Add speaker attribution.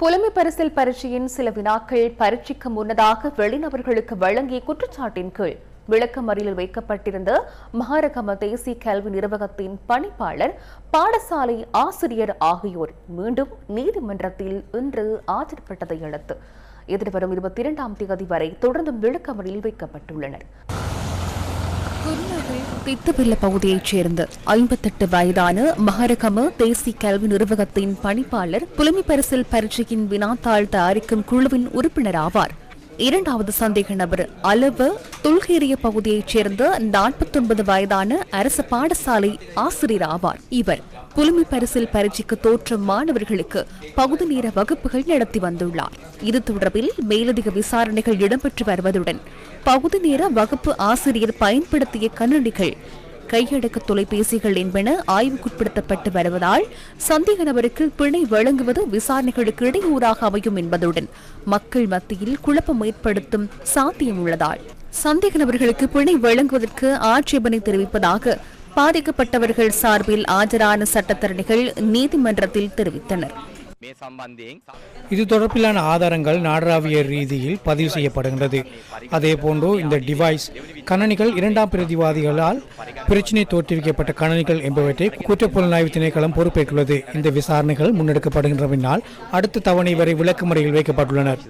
Speaker 1: புலமை பரிசில் பரீட்சையின் சில வினாக்கள் பரீட்சைக்கு முன்னதாக வெளிநபர்களுக்கு வழங்கிய குற்றச்சாட்டின் கீழ் விளக்கமறியலில் வைக்கப்பட்டிருந்த மகாரகம தேசிய கல்வி நிர்வாகத்தின் பணிப்பாளர் பாடசாலை ஆசிரியர் ஆகியோர் மீண்டும் நீதிமன்றத்தில் இன்று ஆஜர்பட்டதை அடுத்து எதிர்வரும் இருபத்தி இரண்டாம் தேதி வரை தொடர்ந்தும் விளக்கமறியலில் வைக்கப்பட்டுள்ளனர். தித்துவில்ல பகுதியைச் சேர்ந்த ஐம்பத்தெட்டு வயதான மகரகம தேசிய கல்வி நிறுவகத்தின் பணிப்பாளர் புலமை பரிசில் பரீட்சையின் வினாத்தாள் தயாரிக்கும் குழுவின் உறுப்பினர் ஆவார் இரண்டாவது சந்தேக நபர். அளவு துல்கேரிய பகுதியைச் சேர்ந்த நாற்பத்தொன்பது வயதான அரசு பாடசாலை ஆசிரியர் ஆவார். இவர் புலமை பரிசில் பரீட்சைக்கு தோற்ற மாணவர்களுக்கு பகுதி நேர வகுப்புகள் நடத்தி வந்துள்ளார். இது தொடர்பில் மேலதிக விசாரணைகள் இடம்பெற்று வருவதுடன் பகுதி நேர வகுப்பு ஆசிரியர் பயன்படுத்திய கண்ணடிகள் கையடக்க தொலைபேசிகள் என்பன ஆய்வுக்குட்படுத்தப்பட்டு வருவதால் சந்தேக நபருக்கு பிணை வழங்குவது விசாரணைகளுக்கு இடையூறாக அமையும் என்பதுடன் மக்கள் மத்தியில் குழப்பம் ஏற்படுத்தும் சாத்தியம் உள்ளதால் சந்தேக நபர்களுக்கு பிணை வழங்குவதற்கு ஆட்சேபனை தெரிவிப்பதாக பாதிக்கப்பட்டவர்கள் சார்பில் ஆஜரான சட்டத்தரணிகள் நீதிமன்றத்தில் தெரிவித்தனர்.
Speaker 2: இது தொடர்பிலான ஆதாரங்கள் நாடராவிய ரீதியில் பதிவு செய்யப்படுகின்றது. அதேபோன்று இந்த டிவைஸ் கணனிகள் இரண்டாம் பிரதிவாதிகளால் பிரச்சினை தோற்றுவிக்கப்பட்ட கணனிகள் என்பவற்றை குற்றப்புலனாய்வு திணைக்களம் பொறுப்பேற்றுள்ளது. இந்த விசாரணைகள் முன்னெடுக்கப்படுகின்ற பின்னால் அடுத்த தவணை வரை
Speaker 3: விளக்கு முறையில் வைக்கப்பட்டுள்ளனர்